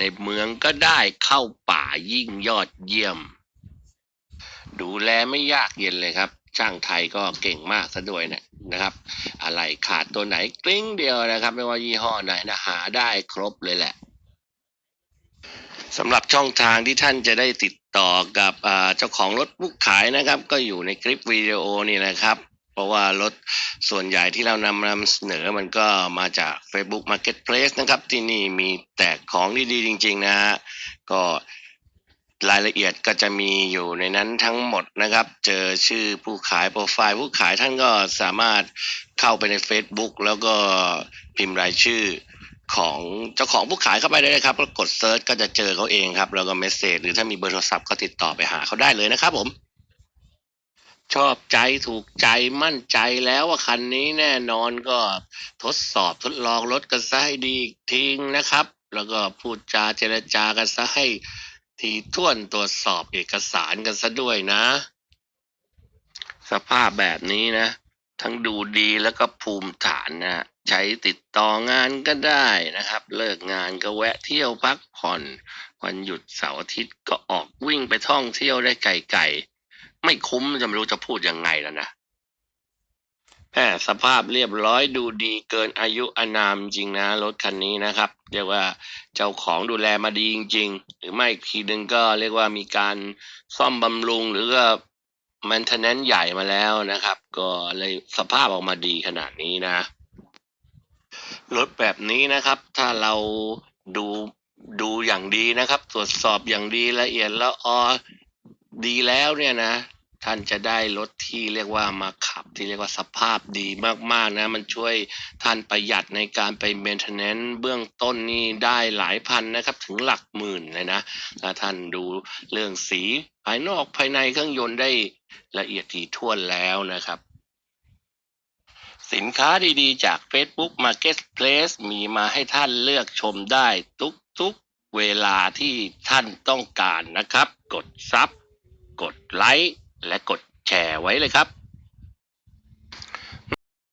ในเมืองก็ได้เข้าป่ายิ่งยอดเยี่ยม ดูแลไม่ยากเย็นเลยครับ ช่างไทยก็เก่งมากซะด้วยนะนะครับ อะไรขาดตัวไหนกลิ้งเดียวนะครับ ไม่ว่ายี่ห้อไหนนะหาได้ครบเลยแหละสำหรับช่องทางที่ท่านจะได้ติดต่อกับเจ้าของรถผู้ขายนะครับ ก็อยู่ในคลิปวิดีโอนี่นะครับ เพราะว่ารถส่วนใหญ่ที่เรานำนำเสนอมันก็มาจาก Facebook Marketplace นะครับ ที่นี่มีแต่ของดีๆจริง ๆ นะฮะก็รายละเอียดก็จะมีอยู่ในนั้นทั้งหมดนะครับ เจอชื่อผู้ขายโปรไฟล์ผู้ขายท่านก็สามารถเข้าไปใน Facebook แล้วก็พิมพ์รายชื่อของเจ้าของผู้ขายเข้าไปได้เลยครับแล้วกดเซิร์ชก็จะเจอเขาเองครับ แล้วก็เมสเซจหรือถ้ามีเบอร์โทรศัพท์ก็ติดต่อไปหาเขาได้เลยนะครับผม ชอบใจถูกใจมั่นใจแล้วว่าคันนี้แน่นอนก็ทดสอบทดลองรถกันซะให้ดีทิ้งนะครับ แล้วก็พูดจาเจรจากันซะให้ทีท่วนตรวจสอบเอกสารกันซะด้วยนะ สภาพแบบนี้นะ ทั้งดูดีแล้วก็ภูมิฐานนะใช้ติดต่องานก็ได้นะครับ เลิกงานก็แวะเที่ยวพักผ่อน วันหยุดเสาร์อาทิตย์ก็ออกวิ่งไปท่องเที่ยวได้ไกลๆ ไม่คุ้มจะไม่รู้จะพูดยังไงแล้วนะแหมสภาพเรียบร้อยดูดีเกินอายุอนามจริงนะรถคันนี้นะครับ เรียกว่าเจ้าของดูแลมาดีจริง ๆ หรือไม่อีกทีหนึ่งก็เรียกว่ามีการซ่อมบำรุงหรือก็ maintenance ใหญ่มาแล้วนะครับ ก็เลยสภาพออกมาดีขนาดนี้นะ รถแบบนี้นะครับ ถ้าเราดูดูอย่างดีนะครับ ตรวจสอบอย่างดีละเอียดแล้วออ ดีแล้วเนี่ยนะ ท่านจะได้รถที่เรียกว่ามาขับที่เรียกว่าสภาพดีมากๆนะ มันช่วยท่านประหยัดในการไป maintenance เบื้องต้นนี่ได้หลายพันนะครับ ถึงหลักหมื่นเลยนะถ้าท่านดูเรื่องสีภายนอกภายในเครื่องยนต์ได้ละเอียดถี่ถ้วนแล้วนะครับสินค้าดีๆ จาก Facebook Marketplace มีมาให้ท่านเลือกชมได้ทุกๆเวลาที่ท่านต้องการนะครับ กดซับ กดไลค์และกดแชร์ไว้เลยครับ